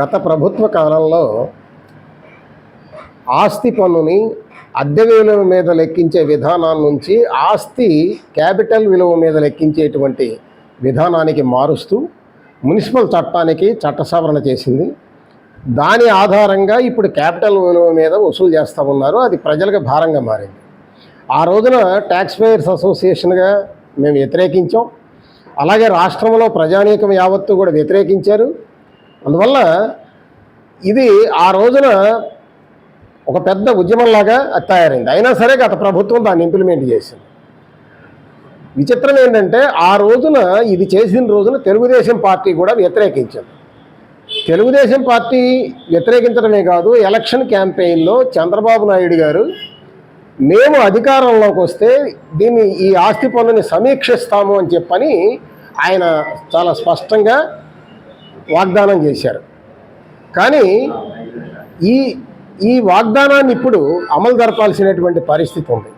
గత ప్రభుత్వ కాలంలో ఆస్తి పన్నుని అద్దె విలువ మీద లెక్కించే విధానం నుంచి ఆస్తి క్యాపిటల్ విలువ మీద లెక్కించేటువంటి విధానానికి మారుస్తూ మున్సిపల్ చట్టానికి చట్ట సవరణ చేసింది. దాని ఆధారంగా ఇప్పుడు క్యాపిటల్ విలువ మీద వసూలు చేస్తూ ఉన్నారు. అది ప్రజలకు భారంగా మారింది. ఆ రోజున ట్యాక్స్ పేయర్స్ అసోసియేషన్గా మేము వ్యతిరేకించాం. అలాగే రాష్ట్రంలో ప్రజానీకం యావత్తు కూడా వ్యతిరేకించారు. అందువల్ల ఇది ఆ రోజున ఒక పెద్ద ఉద్యమంలాగా తయారైంది. అయినా సరే గత ప్రభుత్వం దాన్ని ఇంప్లిమెంట్ చేసింది. విచిత్రం ఏంటంటే ఆ రోజున ఇది చేసిన రోజున తెలుగుదేశం పార్టీ కూడా వ్యతిరేకించింది. తెలుగుదేశం పార్టీ వ్యతిరేకించడమే కాదు ఎలక్షన్ క్యాంపెయిన్లో చంద్రబాబు నాయుడు గారు మేము అధికారంలోకి వస్తే దీన్ని ఈ ఆస్తి పన్నుని సమీక్షిస్తాము అని చెప్పని ఆయన చాలా స్పష్టంగా వాగ్దానం చేశారు. కానీ ఈ ఈ వాగ్దానాన్ని ఇప్పుడు అమలు జరపాల్సినటువంటి పరిస్థితి ఉంది.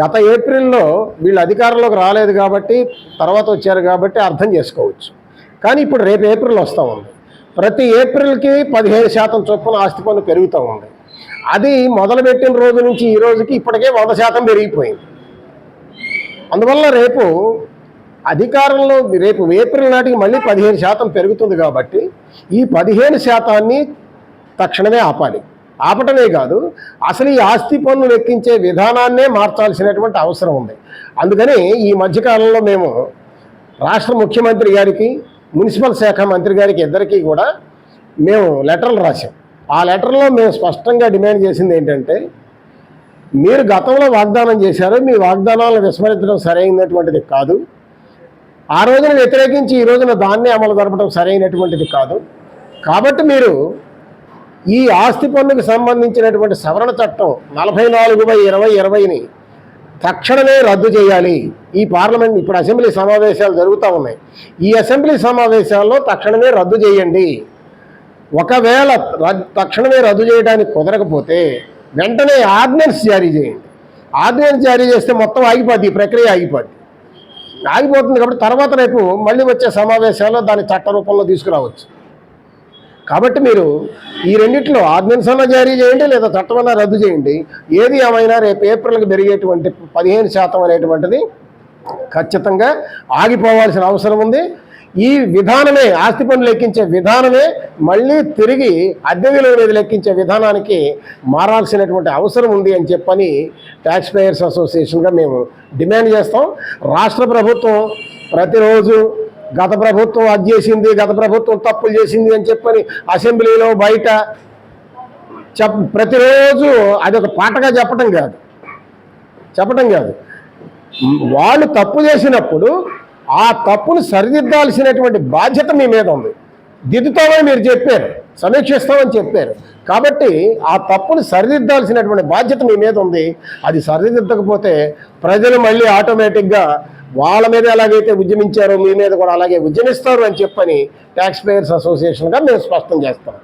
గత ఏప్రిల్లో వీళ్ళు అధికారంలోకి రాలేదు కాబట్టి తర్వాత వచ్చారు కాబట్టి అర్థం చేసుకోవచ్చు. కానీ ఇప్పుడు రేపు ఏప్రిల్ వస్తూ ఉంది. ప్రతి ఏప్రిల్కి పదిహేను శాతం చొప్పున ఆస్తి పన్ను పెరుగుతూ ఉంది. అది మొదలుపెట్టిన రోజు నుంచి ఈ రోజుకి ఇప్పటికే వంద శాతం పెరిగిపోయింది. అందువల్ల రేపు అధికారంలో రేపు ఏప్రిల్ నాటికి మళ్ళీ పదిహేను శాతం పెరుగుతుంది కాబట్టి ఈ పదిహేను శాతాన్ని తక్షణమే ఆపాలి. ఆపటమే కాదు అసలు ఈ ఆస్తి పన్ను లెక్కించే విధానాన్నే మార్చాల్సినటువంటి అవసరం ఉంది. అందుకని ఈ మధ్యకాలంలో మేము రాష్ట్ర ముఖ్యమంత్రి గారికి మున్సిపల్ శాఖ మంత్రి గారికి ఇద్దరికీ కూడా మేము లెటర్లు రాసాం ఆ లెటర్లో మేము స్పష్టంగా డిమాండ్ చేసింది ఏంటంటే మీరు గతంలో వాగ్దానం చేశారు మీ వాగ్దానాలను విస్మరించడం సరైనటువంటిది కాదు. ఆ రోజున వ్యతిరేకించి ఈ రోజున దాన్నే అమలు జరపడం సరైనటువంటిది కాదు. కాబట్టి మీరు ఈ ఆస్తి పన్నుకు సంబంధించినటువంటి సవరణ చట్టం నలభై నాలుగు బై ఇరవై ఇరవైని తక్షణమే రద్దు చేయాలి. ఈ పార్లమెంట్ ఇప్పుడు అసెంబ్లీ సమావేశాలు జరుగుతూ ఉన్నాయి. ఈ అసెంబ్లీ సమావేశాల్లో తక్షణమే రద్దు చేయండి. ఒకవేళ తక్షణమే రద్దు చేయడానికి కుదరకపోతే వెంటనే ఆర్డినెన్స్ జారీ చేయండి. ఆర్డినెన్స్ జారీ చేస్తే మొత్తం ఆగిపోద్ది ఈ ప్రక్రియ ఆగిపోద్ది. ఆగిపోతుంది కాబట్టి తర్వాత రేపు మళ్ళీ వచ్చే సమావేశాల్లో దాన్ని చట్ట రూపంలో తీసుకురావచ్చు. కాబట్టి మీరు ఈ రెండిట్లో ఆర్డినెన్స్ అన్నా జారీ చేయండి లేదా చట్టమన్నా రద్దు చేయండి. ఏది ఏమైనా రేపు ఏప్రిల్కి పెరిగేటువంటి పదిహేను శాతం అనేటువంటిది ఖచ్చితంగా ఆగిపోవాల్సిన అవసరం ఉంది. ఈ విధానమే ఆస్తి పన్ను లెక్కించే విధానమే మళ్ళీ తిరిగి అద్దె విలువ మీద లెక్కించే విధానానికి మారాల్సినటువంటి అవసరం ఉంది అని చెప్పని ట్యాక్స్ పేయర్స్ అసోసియేషన్గా మేము డిమాండ్ చేస్తాం. రాష్ట్ర ప్రభుత్వం ప్రతిరోజు గత ప్రభుత్వం అది చేసింది గత ప్రభుత్వం తప్పులు చేసింది అని చెప్పని అసెంబ్లీలో బయట చెప్ ప్రతిరోజు అది ఒక పాటగా చెప్పటం కాదు. చెప్పటం కాదు. వాళ్ళు తప్పు చేసినప్పుడు ఆ తప్పును సరిదిద్దాల్సినటువంటి బాధ్యత మీ మీద ఉంది. దిద్దుతామని మీరు చెప్పారు సమీక్షిస్తామని చెప్పారు. కాబట్టి ఆ తప్పును సరిదిద్దాల్సినటువంటి బాధ్యత మీ మీద ఉంది. అది సరిదిద్దకపోతే ప్రజలు మళ్ళీ ఆటోమేటిక్గా వాళ్ళ మీద ఎలాగైతే ఉద్యమించారో మీ మీద కూడా అలాగే ఉద్యమిస్తారు అని చెప్పని ట్యాక్స్ పేయర్స్ అసోసియేషన్గా మేము స్పష్టం చేస్తాం.